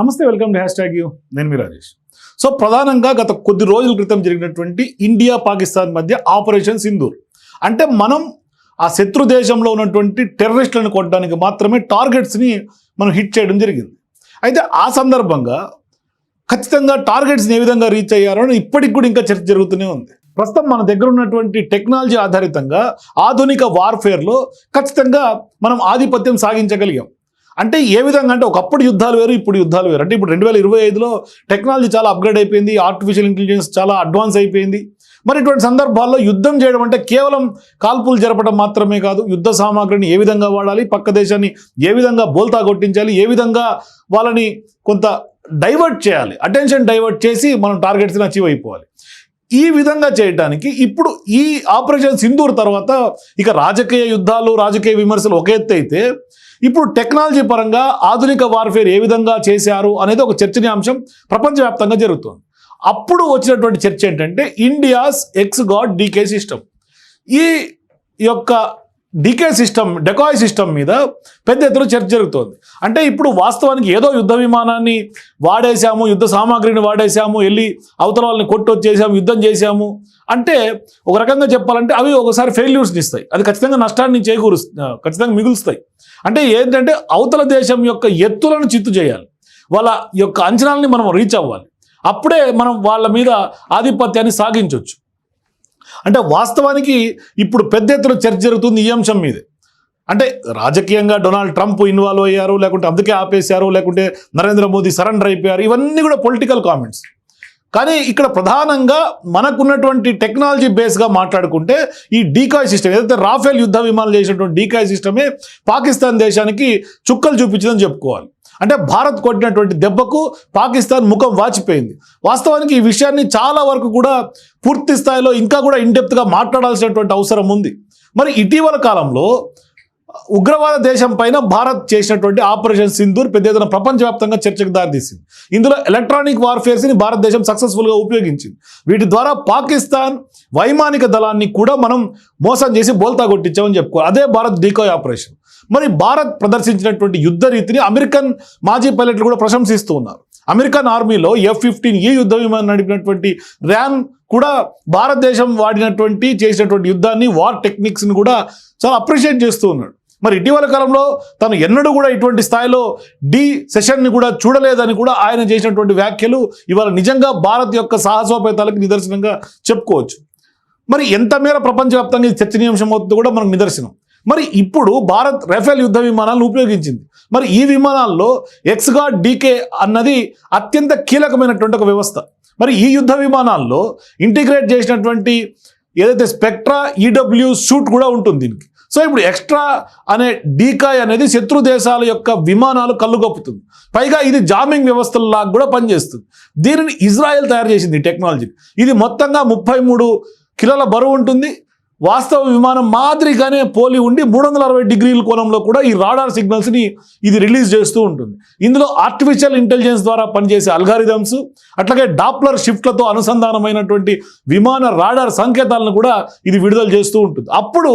నమస్తే welcome to hash tag U. నేను మీ రాజేష్. సో ప్రధానంగా గత కొద్ది రోజుల క్రితం జరిగినటువంటి ఇండియా పాకిస్తాన్ మధ్య ఆపరేషన్ సింధూర్. అంటే మనం ఆ శత్రు దేశంలో ఉన్నటువంటి టెర్రరిస్టులను కొట్టడానికి మాత్రమే టార్గెట్స్ని మనం హిట్ చేయడం జరిగింది. అయితే ఆ సందర్భంగా ఖచ్చితంగా టార్గెట్స్ని ఏ విధంగా రీచ్ అయ్యారో ఇప్పటికి కూడా ఇంకా చర్చ జరుగుతూనే ఉంది. ప్రస్తుతం మన దగ్గర ఉన్నటువంటి టెక్నాలజీ ఆధారితంగా ఆధునిక వార్ఫేర్లో ఖచ్చితంగా మనం ఆధిపత్యం సాగించగలిగాం. అంటే ఏ విధంగా అంటే ఒకప్పుడు యుద్ధాలు వేరు ఇప్పుడు యుద్ధాలు వేరు. అంటే ఇప్పుడు రెండు వేల ఇరవై ఐదులో టెక్నాలజీ చాలా అప్గ్రేడ్ అయిపోయింది ఆర్టిఫిషియల్ ఇంటెలిజెన్స్ చాలా అడ్వాన్స్ అయిపోయింది. మరి ఇటువంటి సందర్భాల్లో యుద్ధం చేయడం అంటే కేవలం కాల్పులు జరపడం మాత్రమే కాదు యుద్ధ సామాగ్రిని ఏ విధంగా వాడాలి పక్క దేశాన్ని ఏ విధంగా బోల్తా కొట్టించాలి ఏ విధంగా వాళ్ళని కొంత డైవర్ట్ చేయాలి అటెన్షన్ డైవర్ట్ చేసి మనం టార్గెట్స్ని అచీవ్ అయిపోవాలి. ఈ విధంగా చేయడానికి ఇప్పుడు ఈ ఆపరేషన్ సింధూర్ తర్వాత ఇక రాజకీయ యుద్ధాలు రాజకీయ విమర్శలు ఒక ఎత్తు అయితే ఇప్పుడు టెక్నాలజీ పరంగా ఆధునిక వార్ఫేర్ ఏ విధంగా చేశారు అనేది ఒక చర్చనీయాంశం ప్రపంచవ్యాప్తంగా జరుగుతుంది. అప్పుడు వచ్చినటువంటి చర్చ ఏంటంటే India's X god DK system. ఈ యొక్క డీకే సిస్టమ్ డెకాయ్ సిస్టమ్ మీద పెద్ద ఎత్తున చర్చ జరుగుతోంది. అంటే ఇప్పుడు వాస్తవానికి ఏదో యుద్ధ విమానాన్ని వాడేశాము యుద్ధ సామాగ్రిని వాడేశాము వెళ్ళి అవతల వాళ్ళని కొట్టొచ్చేసాము యుద్ధం చేశాము. అంటే ఒక రకంగా చెప్పాలంటే అవి ఒకసారి ఫెయిల్యూర్స్ని ఇస్తాయి. అది ఖచ్చితంగా నష్టాన్ని చేకూరు ఖచ్చితంగా మిగులుస్తాయి. అంటే ఏంటంటే అవతల దేశం యొక్క ఎత్తులను చిత్తు చేయాలి. వాళ్ళ యొక్క అంచనాలని మనం రీచ్ అవ్వాలి. అప్పుడే మనం వాళ్ళ మీద ఆధిపత్యాన్ని సాగించవచ్చు అంటే వాస్తవానికి ఇప్పుడు పెద్ద ఎత్తున చర్చ జరుగుతుంది ఈ అంశం మీదే. అంటే రాజకీయంగా డొనాల్డ్ ట్రంప్ ఇన్వాల్వ్ అయ్యారు లేకుంటే అందుకే ఆపేశారు లేకుంటే నరేంద్ర మోదీ సరెండర్ అయిపోయారు ఇవన్నీ కూడా పొలిటికల్ కామెంట్స్. కానీ ఇక్కడ ప్రధానంగా మనకున్నటువంటి టెక్నాలజీ బేస్గా మాట్లాడుకుంటే ఈ డీకాయ్ సిస్టమ్ ఏదైతే రాఫేల్ యుద్ధ విమానాలు చేసినటువంటి డీకాయ్ సిస్టమే పాకిస్తాన్ దేశానికి చుక్కలు చూపించిందని చెప్పుకోవాలి. అంటే భారత్ కొట్టినటువంటి దెబ్బకు పాకిస్తాన్ ముఖం వాచిపోయింది. వాస్తవానికి ఈ విషయాన్ని చాలా వరకు కూడా పూర్తి స్థాయిలో ఇంకా కూడా ఇండెప్త్గా మాట్లాడాల్సినటువంటి అవసరం ఉంది. మరి ఇటీవల కాలంలో ఉగ్రవాద దేశం పైన భారత్ చేసినటువంటి ఆపరేషన్ సింధూర్ పెద్ద ఎత్తున ప్రపంచవ్యాప్తంగా చర్చకు దారితీసింది. ఇందులో ఎలక్ట్రానిక్ వార్ఫేర్స్ని భారతదేశం సక్సెస్ఫుల్గా ఉపయోగించింది. వీటి ద్వారా పాకిస్తాన్ వైమానిక దళాన్ని కూడా మనం మోసం చేసి బోల్తా కొట్టించామని చెప్పుకో అదే భారత్ డీకోయ్ ఆపరేషన్. మరి భారత్ ప్రదర్శించినటువంటి యుద్ధ రీతిని అమెరికన్ మాజీ పైలట్లు కూడా ప్రశంసిస్తూ ఉన్నారు. అమెరికన్ ఆర్మీలో ఎఫ్ ఫిఫ్టీన్ ఈ యుద్ధ విమానం నడిపినటువంటి ర్యాన్ కూడా భారతదేశం వాడినటువంటి చేసినటువంటి యుద్ధాన్ని వార్ టెక్నిక్స్ని కూడా చాలా అప్రిషియేట్ చేస్తూ ఉన్నాడు. మరి ఇటీవల కాలంలో తను ఎన్నడూ కూడా ఇటువంటి స్థాయిలో డి సెషన్ని కూడా చూడలేదని కూడా ఆయన చేసినటువంటి వ్యాఖ్యలు ఇవాళ నిజంగా భారత్ యొక్క సాహసోపేతాలకు నిదర్శనంగా చెప్పుకోవచ్చు. మరి ఎంత మేర ప్రపంచవ్యాప్తంగా చర్చనీయాంశం అవుతుందో కూడా మనకు నిదర్శనం. మరి ఇప్పుడు భారత్ రఫేల్ యుద్ధ విమానాలను ఉపయోగించింది. మరి ఈ విమానాల్లో ఎక్స్గా డీకే అన్నది అత్యంత కీలకమైనటువంటి ఒక వ్యవస్థ. మరి ఈ యుద్ధ విమానాల్లో ఇంటిగ్రేట్ చేసినటువంటి ఏదైతే స్పెక్ట్రా ఈడబ్ల్యూ సూట్ కూడా ఉంటుంది దీనికి. సో ఇప్పుడు ఎక్స్ట్రా అనే డీకాయ్ అనేది శత్రు దేశాల యొక్క విమానాలు కళ్ళుగొప్పుతుంది. పైగా ఇది జామింగ్ వ్యవస్థలలాగా కూడా పనిచేస్తుంది. దీనిని ఇజ్రాయెల్ తయారు చేసింది ఈ టెక్నాలజీ ఇది మొత్తంగా ముప్పై మూడు కిలోల బరువు ఉంటుంది. వాస్తవ విమానం మాదిరిగానే పోలి ఉండి మూడు వందల అరవై డిగ్రీల కోణంలో కూడా ఈ రాడార్ సిగ్నల్స్ని ఇది రిలీజ్ చేస్తూ ఉంటుంది. ఇందులో ఆర్టిఫిషియల్ ఇంటెలిజెన్స్ ద్వారా పనిచేసే అల్గారిథమ్స్ అట్లాగే డాప్లర్ షిఫ్ట్లతో అనుసంధానమైనటువంటి విమాన రాడార్ సంకేతాలను కూడా ఇది విడుదల చేస్తూ ఉంటుంది. అప్పుడు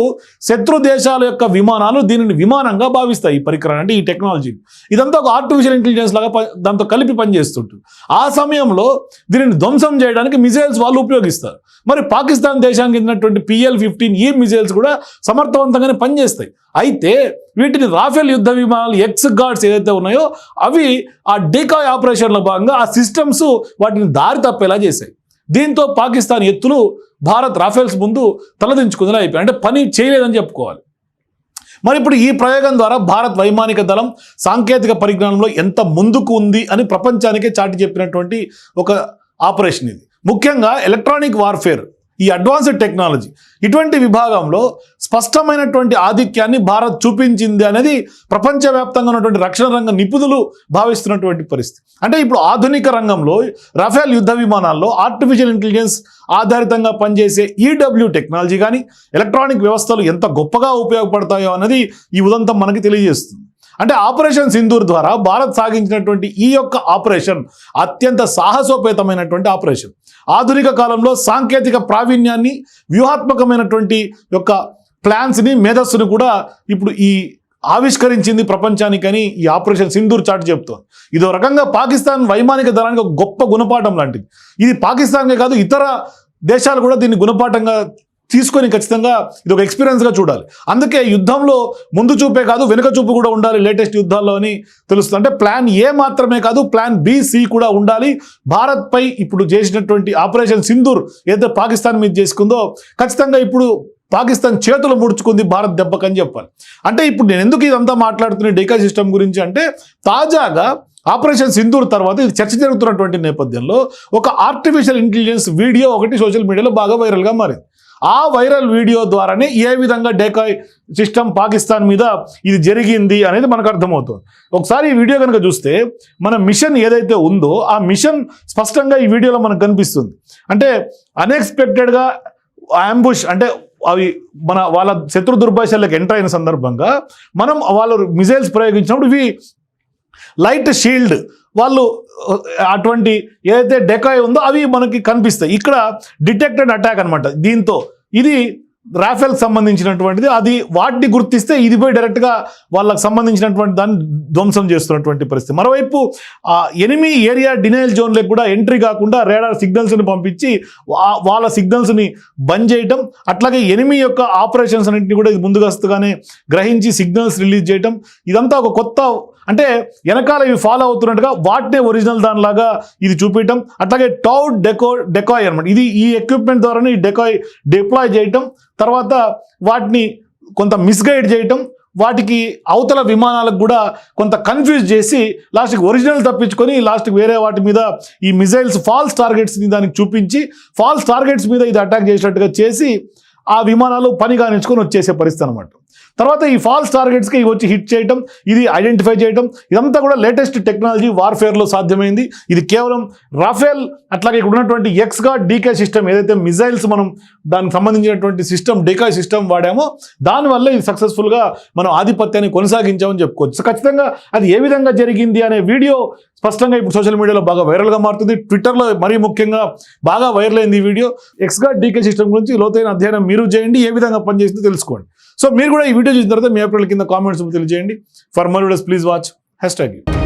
శత్రు దేశాల యొక్క విమానాలు దీనిని విమానంగా భావిస్తాయి ఈ పరికరాన్ని అంటే ఈ టెక్నాలజీని. ఇదంతా ఒక ఆర్టిఫిషియల్ ఇంటెలిజెన్స్ లాగా దాంతో కలిపి పనిచేస్తుంటుంది. ఆ సమయంలో దీనిని ధ్వంసం చేయడానికి మిజైల్స్ వాళ్ళు ఉపయోగిస్తారు. మరి పాకిస్తాన్ దేశానికి చెందినటువంటి పిఎల్ ఫిఫ్టీన్ ఈ మిజైల్స్ కూడా సమర్థవంతంగానే పనిచేస్తాయి. అయితే వీటిని రాఫెల్ యుద్ధ విమానాలు ఎక్స్ గార్డ్స్ ఏదైతే ఉన్నాయో అవి ఆ డీకాయ్ ఆపరేషన్లో భాగంగా ఆ సిస్టమ్స్ వాటిని దారి తప్పేలా చేశాయి. దీంతో పాకిస్తాన్ ఎత్తులు భారత్ రాఫెల్స్ ముందు తలదించుకుందని అయిపోయి అంటే పని చేయలేదని చెప్పుకోవాలి. మరి ఇప్పుడు ఈ ప్రయోగం ద్వారా భారత్ వైమానిక దళం సాంకేతిక పరిజ్ఞానంలో ఎంత ముందుకు ఉంది అని ప్రపంచానికే చాటి చెప్పినటువంటి ఒక ఆపరేషన్ ఇది. ముఖ్యంగా ఎలక్ట్రానిక్ వార్ఫేర్ ఈ అడ్వాన్స్డ్ టెక్నాలజీ. ఇటువంటి విభాగంలో స్పష్టమైనటువంటి ఆధిక్యాన్ని భారత్ చూపించింది అనేది ప్రపంచవ్యాప్తంగా ఉన్నటువంటి రక్షణ రంగ నిపుణులు భావిస్తున్నటువంటి పరిస్థితి. అంటే ఇప్పుడు ఆధునిక రంగంలో రఫేల్ యుద్ధ విమానాల్లో ఆర్టిఫిషియల్ ఇంటెలిజెన్స్ ఆధారితంగా పనిచేసే ఈడబ్ల్యూ టెక్నాలజీ కానీ ఎలక్ట్రానిక్ వ్యవస్థలు ఎంత గొప్పగా ఉపయోగపడతాయో అనేది ఈ ఉదంతం మనకి తెలియజేస్తుంది. అంటే ఆపరేషన్ సింధూర్ ద్వారా భారత్ సాగించినటువంటి ఈ యొక్క ఆపరేషన్ అత్యంత సాహసోపేతమైనటువంటి ఆపరేషన్. ఆధునిక కాలంలో సాంకేతిక ప్రావీణ్యాన్ని వ్యూహాత్మకమైనటువంటి యొక్క ప్లాన్స్ని మేధస్సుని కూడా ఇప్పుడు ఈ ఆవిష్కరించింది ప్రపంచానికని ఈ ఆపరేషన్ సింధూర్ చాటు చెప్తోంది. ఇదో రకంగా పాకిస్తాన్ వైమానిక దళానికి ఒక గొప్ప గుణపాఠం లాంటిది. ఇది పాకిస్తాన్కే కాదు ఇతర దేశాలు కూడా దీన్ని గుణపాఠంగా తీసుకొని ఖచ్చితంగా ఇది ఒక ఎక్స్పీరియన్స్గా చూడాలి. అందుకే యుద్ధంలో ముందు చూపే కాదు వెనుక చూపు కూడా ఉండాలి లేటెస్ట్ యుద్ధాల్లో అని తెలుస్తుంది. అంటే ప్లాన్ ఏ మాత్రమే కాదు ప్లాన్ బి సి కూడా ఉండాలి. భారత్పై ఇప్పుడు చేసినటువంటి ఆపరేషన్ సింధూర్ ఏదైతే పాకిస్తాన్ మీద చేసుకుందో ఖచ్చితంగా ఇప్పుడు పాకిస్తాన్ చేతులు ముడుచుకుంది భారత్ దెబ్బకని చెప్పాలి. అంటే ఇప్పుడు నేను ఎందుకు ఇదంతా మాట్లాడుతున్న డేకా సిస్టమ్ గురించి అంటే తాజాగా ఆపరేషన్ సింధూర్ తర్వాత ఇది చర్చ జరుగుతున్నటువంటి నేపథ్యంలో ఒక ఆర్టిఫిషియల్ ఇంటెలిజెన్స్ వీడియో ఒకటి సోషల్ మీడియాలో బాగా వైరల్గా మారింది. ఆ వైరల్ వీడియో ద్వారానే ఏ విధంగా డేకాయ్ సిస్టమ్ పాకిస్తాన్ మీద ఇది జరిగింది అనేది మనకు అర్థమవుతుంది. ఒకసారి ఈ వీడియో కనుక చూస్తే మన మిషన్ ఏదైతే ఉందో ఆ మిషన్ స్పష్టంగా ఈ వీడియోలో మనకు కనిపిస్తుంది. అంటే అన్ఎక్స్పెక్టెడ్గా అంబుష్ అంటే అవి మన వాళ్ళ శత్రు దుర్భాషలకు ఎంటర్ అయిన సందర్భంగా మనం వాళ్ళు మిజైల్స్ ప్రయోగించినప్పుడు ఇవి లైట్ షీల్డ్ వాళ్ళు అటువంటి ఏదైతే డెకాయ్ ఉందో అవి మనకి కనిపిస్తాయి. ఇక్కడ డిటెక్టెడ్ అటాక్ అనమాట దీంతో. ఇది రాఫెల్కి సంబంధించినటువంటిది. అది వాటిని గుర్తిస్తే ఇది పోయి డైరెక్ట్గా వాళ్ళకి సంబంధించినటువంటి దాన్ని ధ్వంసం చేస్తున్నటువంటి పరిస్థితి. మరోవైపు ఆ ఎనిమి ఏరియా డినైల్ జోన్లకు కూడా ఎంట్రీ కాకుండా రేడార్ సిగ్నల్స్ని పంపించి వా- వాళ్ళ సిగ్నల్స్ని బంద్ చేయటం అట్లాగే ఎనిమి యొక్క ఆపరేషన్స్ అన్నింటినీ కూడా ఇది ముందుగానే గ్రహించి సిగ్నల్స్ రిలీజ్ చేయటం ఇదంతా ఒక కొత్త అంటే వెనకాల ఇవి ఫాలో అవుతున్నట్టుగా వాటినే ఒరిజినల్ దానిలాగా ఇది చూపించడం అట్లాగే టౌడ్ డెకో డెకాయ్ అనమాట ఇది ఈ ఎక్విప్మెంట్ ద్వారానే ఈ డెకాయ్ డిప్లాయ్ చేయటం తర్వాత వాటిని కొంత మిస్గైడ్ చేయటం వాటికి అవతల విమానాలకు కూడా కొంత కన్ఫ్యూజ్ చేసి లాస్ట్కి ఒరిజినల్ తప్పించుకొని లాస్ట్కి వేరే వాటి మీద ఈ మిజైల్స్ ఫాల్స్ టార్గెట్స్ని దానికి చూపించి ఫాల్స్ టార్గెట్స్ మీద ఇది అటాక్ చేసినట్టుగా చేసి ఆ విమానాలు పని కానించుకొని వచ్చేసే పరిస్థితి అనమాట తర్వాత ఈ ఫాల్స్ టార్గెట్స్కి వచ్చి హిట్ చేయటం ఇది ఐడెంటిఫై చేయటం ఇదంతా కూడా లేటెస్ట్ టెక్నాలజీ వార్ఫేర్లో సాధ్యమైంది. ఇది కేవలం రాఫేల్ అట్లాగే ఇక్కడ ఉన్నటువంటి ఎక్స్గా డీకే సిస్టమ్ ఏదైతే మిజైల్స్ మనం దానికి సంబంధించినటువంటి సిస్టమ్ డీకా సిస్టమ్ వాడామో దానివల్ల ఇది సక్సెస్ఫుల్గా మనం ఆధిపత్యాన్ని కొనసాగించామని చెప్పుకోవచ్చు. ఖచ్చితంగా అది ఏ విధంగా జరిగింది అనే వీడియో స్పష్టంగా ఇప్పుడు సోషల్ మీడియాలో బాగా వైరల్గా మారుతుంది. ట్విట్టర్లో మరీ ముఖ్యంగా బాగా వైరల్ అయింది ఈ వీడియో. ఎక్స్గా డీకే సిస్టమ్ గురించి లోతైన అధ్యయనం మీరు చేయండి ఏ విధంగా పనిచేస్తుందో తెలుసుకోండి. సో మీరు కూడా ఈ వీడియో చూసిన తర్వాత మీ ఏప్రిల్ కింద కామెంట్స్ తెలియజేయండి. For more videos please watch hashtag